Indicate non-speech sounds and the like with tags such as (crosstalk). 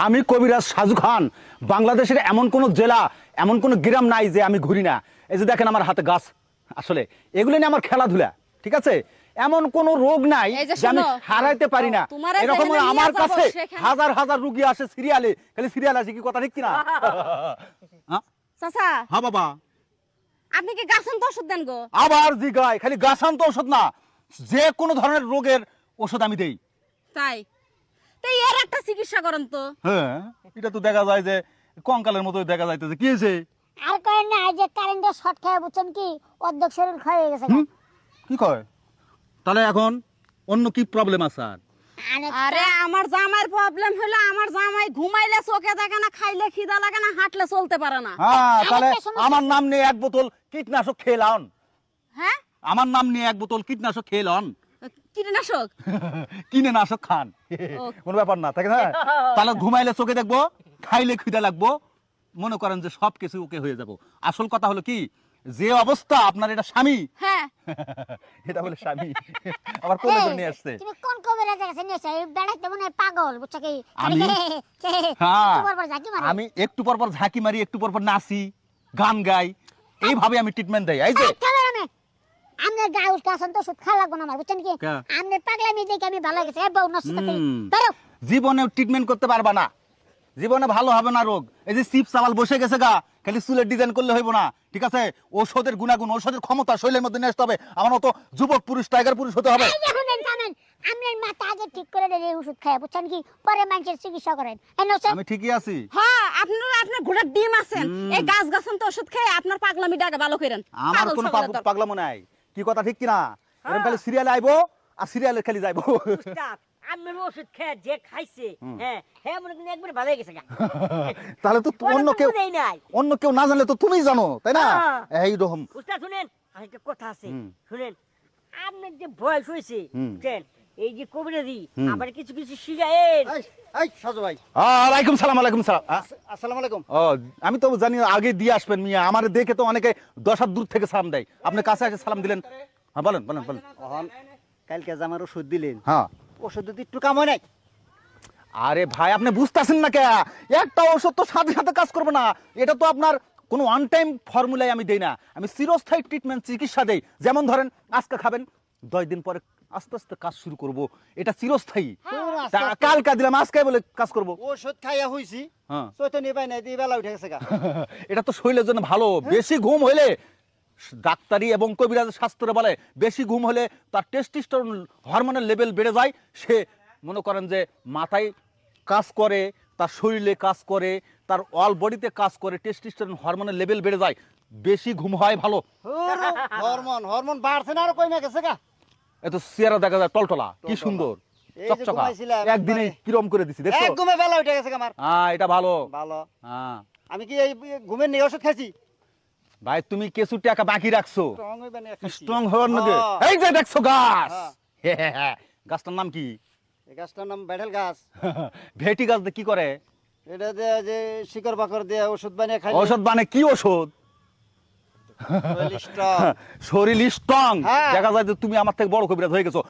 আমি কবিরাজ সাজু খান বাংলাদেশের এমন কোনো জেলা এমন কোনো গ্রাম নাই যে আমি ঘুরি না। এই যে দেখেন আমার হাতে গাছ আসলে এগুলো নিয়ে আমার খেলাধুলা ঠিক আছে? এমন কোন রোগ নাই যে আমি হারাইতে পারি না। এরকম আমার কাছে হাজার হাজার রুগী আসে সিরিয়ালে খালি সিরিয়াল আসে কি কথা ঠিক কিনা? (laughs) হ্যাঁ? চাচা। হ্যাঁ বাবা। আপনি কি গাছেন তো ওষুধ দেন গো? আবার জিগায় খালি গাছান্ত ওষুধ না যে কোনো ধরনের রোগের ওষুধ আমি দেই। তাই? তাই এর একটা চিকিৎসা করেন তো। হ্যাঁ এটা তো দেখা যায় যে কঙ্কালের মতো দেখা যাইতেছে। কি হয়েছে আর কয় না যে কারেন্টের শর্ট খেয়ে বুঝছেন কি অর্ধেক শরীর ক্ষয় হয়ে গেছে কি কয়? তাহলে এখন অন্য কি প্রবলেম আছে আর? আরে আমার জামাইয়ের প্রবলেম হলো আমার জামাই ঘুমাইলে চোখে দেখে না খাইলে খিদা লাগে না হাঁটলে চলতে পারে না। হ্যাঁ তাহলে আমার নাম নিয়ে এক বোতল কীটনাশক খেয়ে লন। হ্যাঁ? আমার নাম নিয়ে এক বোতল কীটনাশক খেয়ে কীটনাশক? খান। কোনো ব্যাপার না (laughs) তাহলে ঘুমাইলে চোখে দেখব খাইলে খিদে লাগবো। মনে করেন যে ওকে হয়ে যাব। আসল কথা হলো কি যে অবস্থা আপনার এটা স্বামী। হ্যাঁ। (laughs) এটা বলে স্বামী। আবার নিয়ে আসছে? তুমি কোন কাছে নিয়েছো এই বেড়াইতে মনে পাগল বুঝছ কি? আমি? (laughs) হ্যাঁ। আমি একটু পর পর ঝাঁকি মারি একটু পর পর নাচি গান গাই। এইভাবে আমি ট্রিটমেন্ট দেই। এই যে এই, চলো আমি আমনে তো সুদ খাওয়া লাগবো না আমার বুঝছেন কি? আমনে পাগলামি দেখে আমি ভালো গেছে এই নষ্ট করতে বেরো জীবনে ট্রিটমেন্ট করতে পারবা না। জীবনে ভালো হবে না রোগ। এই যে চাওয়াল বসে গেছে গা খালি চুলের ডিজাইন করলে হইব না। ঠিক আছে? ঔষধের গুণাগুণ ঔষধের ক্ষমতা শরীরের মধ্যে নিয়ে আসতে হবে। আমার মতো যুবক পুরুষ টাইগার পুরুষ হতে হবে। এই যে শুনেন জানেন আমনের মাথা আগে ঠিক করে দেন এই ওষুধ খায় বুঝছেন কি? পরে মানুষের চিকিৎসা করেন। আমি ঠিকই আছি। হ্যাঁ আপনার আপনার ঘোড়ার ডিম আছেন। এই গাছ গাছন তো ওষুধ খেয়ে আপনার পাগলামি ডাকে ভালো করেন। আমার কোনো। পাগলামো নাই। কি কথা ঠিক কিনা? এরকম খালি সিরিয়ালে আইবো আর সিরিয়ালে খালি যাইবো। উস্তাদ আমি ওষুধ খেয়ে যে খাইছে হ্যাঁ হ্যাঁ মনে একবার ভালো গেছে (laughs) তাহলে তো অন্য কেউ অন্য কেউ না জানলে তো তুমিই জানো তাই না? হ্যাঁ। এই রকম। উস্তাদ শুনেন আরেকটা কথা আছে শুনেন আপনার যে বয়স হয়েছে এই যে কবিরাজি আবার কিছু কিছু শিখায়েন। এই এই সাজু ভাই। আলাইকুম সালাম আলাইকুম সালাম। আসসালামু আলাইকুম। ও আমি তো জানি আগে দিয়ে আসবেন মিয়া আমার দেখে তো অনেকে দশ হাত দূর থেকে সালাম দেয়। আপনি কাছে এসে সালাম দিলেন। হ্যাঁ বলেন বলেন বলেন। কালকে যে আমার ওষুধ দিলেন হ্যাঁ। ওষুধ যদি একটু কাম হয় নাই? আরে ভাই আপনি বুঝতেছেন না কে? একটা ওষুধ তো সাথে সাথে কাজ করবে না। এটা তো আপনার কোনো ওয়ান টাইম ফর্মুলায় আমি দেই না। আমি চিরস্থায়ী ট্রিটমেন্ট চিকিৎসা দেই। যেমন ধরেন আজকে খাবেন দশ দিন পরে আস্তে আস্তে কাজ শুরু করব। এটা চিরস্থায়ী। পুরো আস্তে কালকা দিলাম আজকে বলে কাজ করব। ওষুধ খাইয়া হইছি। হ্যাঁ। চৈতন্য পাই নাই দিয়ে বেলা উঠে গেছে (laughs) এটা তো শরীরের জন্য ভালো। বেশি ঘুম হলে ডাক্তারি এবং কবিরাজ শাস্ত্রে বলে বেশি ঘুম হলে তার টেস্টিস্টোন হরমোনের লেভেল বেড়ে যায়। সে মনে করেন যে মাথায় কাজ করে তার শরীরে কাজ করে তার অল বডিতে কাজ করে টেস্টিস্টোন হরমোনের লেভেল বেড়ে যায়। বেশি ঘুম হয় ভালো। হরমোন হরমোন বাড়ছে না আরও কমে গেছে গা। এত চেহারা দেখা যায় টলটলা কি সুন্দর চকচকা। একদিনে কিরম করে দিছি ঘুমে বেলা উঠে গেছে আমার। হ্যাঁ এটা ভালো। ভালো। হ্যাঁ। আমি কি এই ঘুমের ওষুধ খাইছি? ভাই তুমি কিছু টাকা বাকি রাখছো। স্ট্রং হওয়ার নাকি। এই যে দেখছ গাছ! হ্যাঁ। গাছটার নাম কি? এই গাছটার নাম বেড়েল গাছ। (laughs) ভেটি গাছ কি করে? এটা দিয়ে যে শিকড় বাকর দিয়ে ওষুধ বানিয়ে খাই ঔষধ মানে কি ওষুধ শরীর স্ট্রং (laughs) হ্যাঁ। দেখা যায় যে তুমি আমার থেকে বড় কবিরাজ হয়ে গেছো।